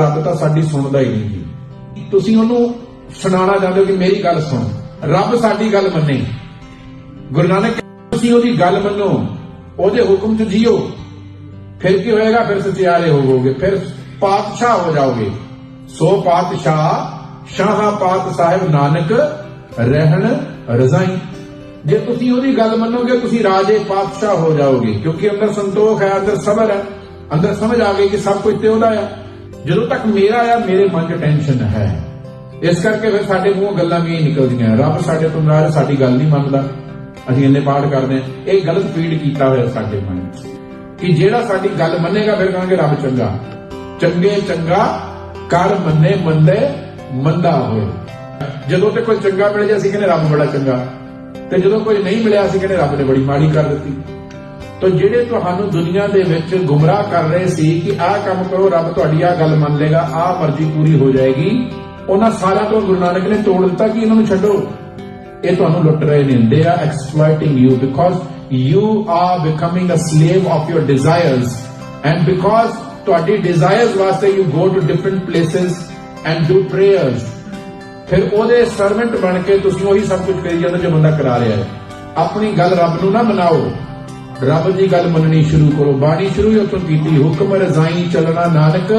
ਰੱਬ ਤਾਂ ਸਾਡੀ ਸੁਣਦਾ ਹੀ ਨਹੀਂ ਜੀ। ਤੁਸੀਂ ਉਹਨੂੰ ਸੁਣਾਉਣਾ ਚਾਹੁੰਦੇ ਹੋ ਕਿ ਮੇਰੀ ਗੱਲ ਸੁਣ। ਰੱਬ ਸਾਡੀ ਗੱਲ ਮੰਨੇ। ਗੁਰੂ ਨਾਨਕ ਤੁਸੀਂ ਉਹਦੀ ਗੱਲ ਮੰਨੋ। ਉਹਦੇ ਹੁਕਮ 'ਚ ਜੀਓ। ਫਿਰ ਕੀ ਹੋਏਗਾ? ਫਿਰ ਸਚਿਆਰੇ ਹੋਵੋਗੇ ਫਿਰ ਪਾਤਸ਼ਾਹ ਹੋ ਜਾਓਗੇ। ਸੋ ਪਾਤਸ਼ਾਹ, ਸ਼ਾਹ ਪਾਤ ਸਾਹਿਬ ਨਾਨਕ, ਰਹਿਣ ਰਜ਼ਾਈ। ਜੇ ਤੁਸੀਂ ਉਹਦੀ ਗੱਲ ਮੰਨੋਗੇ, ਤੁਸੀਂ ਰਾਜੇ ਪਾਤਸ਼ਾਹ ਹੋ ਜਾਓਗੇ। ਕਿਉਂਕਿ ਅੰਦਰ ਸੰਤੋਖ ਹੈ, ਅੰਦਰ ਸਬਰ ਹੈ। ਅੰਦਰ ਸਮਝ ਆ ਗਈ ਕਿ ਸਭ ਕੁਝ ਤੇ ਉਹਦਾ ਹੈ ਜਦੋਂ ਤੱਕ ਮੇਰਾ ਆ, ਮੇਰੇ ਮਨ 'ਚ ਟੈਨਸ਼ਨ ਹੈ। ਇਸ ਕਰਕੇ ਫਿਰ ਸਾਡੇ ਮੂੰਹੋਂ ਗੱਲਾਂ ਵੀ ਨਿਕਲਦੀਆਂ। ਰੱਬ ਸਾਡੇ ਤੋਂ ਨਾਰਾਜ਼, ਸਾਡੀ ਗੱਲ ਨਹੀਂ ਮੰਨਦਾ। ਅਸੀਂ ਇੰਨੇ ਪਾਠ ਕਰਦੇ ਹਾਂ। ਇਹ ਗਲਤ ਫੀਡ ਕੀਤਾ ਹੋਇਆ ਸਾਡੇ ਮਨ ਕਿ ਜਿਹੜਾ ਸਾਡੀ ਗੱਲ ਮੰਨੇਗਾ, ਫਿਰ ਕਹਾਂਗੇ ਰੱਬ ਚੰਗਾ। ਚੰਗੇ ਚੰਗਾ ਕਰ ਮੰਨੇ, ਮੰਦੇ, ਮੰਦਾ ਹੋਏ। ਜਦੋਂ ਤੇ ਕੋਈ ਚੰਗਾ ਮਿਲ ਜਾ ਅਸੀਂ ਕਹਿੰਦੇ ਰੱਬ ਬੜਾ ਚੰਗਾ। ਤੇ ਜਦੋਂ ਕੋਈ ਨਹੀਂ ਮਿਲਿਆ, ਅਸੀਂ ਕਹਿੰਦੇ ਰੱਬ ਨੇ ਬੜੀ ਮਾੜੀ ਕਰ ਦਿੱਤੀ। ਤੋ ਜਿਹੜੇ ਤੁਹਾਨੂੰ ਦੁਨੀਆ ਦੇ ਵਿੱਚ ਗੁੰਮਰਾਹ ਕਰ ਰਹੇ ਸੀ ਕਿ ਆਹ ਕੰਮ ਕਰੋ, ਰੱਬ ਤੁਹਾਡੀ ਆਹ ਗੱਲ ਮੰਨ ਲੇਗਾ ਆਹ ਮਰਜ਼ੀ ਪੂਰੀ ਹੋ ਜਾਏਗੀ, ਉਹਨਾਂ ਸਾਰਿਆਂ ਤੋਂ ਗੁਰੂ ਨਾਨਕ ਨੇ ਤੋੜ ਦਿੱਤਾ ਕਿ ਇਹਨਾਂ ਨੂੰ ਛੱਡੋ। ਇਹ ਤੁਹਾਨੂੰ ਲੁੱਟ ਰਹੇ ਨੇ। They are exploiting you because you are becoming a slave of your desires and because ਤੁਹਾਡੀ ਡਿਜ਼ਾਇਰਸ ਵਾਸਤੇ you go to different places and do prayers ਫਿਰ ਉਹਦੇ ਸਰਵੈਂਟ ਬਣ ਕੇ ਤੁਸੀਂ ਉਹੀ ਸਭ ਕੁਝ ਕਰੀ ਜਾਂਦੇ ਜੋ ਬੰਦਾ ਕਰਾ ਰਿਹਾ ਹੈ। ਆਪਣੀ ਗੱਲ ਰੱਬ ਨੂੰ ਨਾ ਮਨਾਓ। ਰੱਬ ਦੀ ਗੱਲ ਮੰਨਣੀ ਸ਼ੁਰੂ ਕਰੋ, ਬਾਣੀ ਸ਼ੁਰੂ ਹੀ ਉੱਥੋਂ ਕੀਤੀ, ਹੁਕਮ ਰਜ਼ਾਈ ਚੱਲਣਾ, ਨਾਨਕ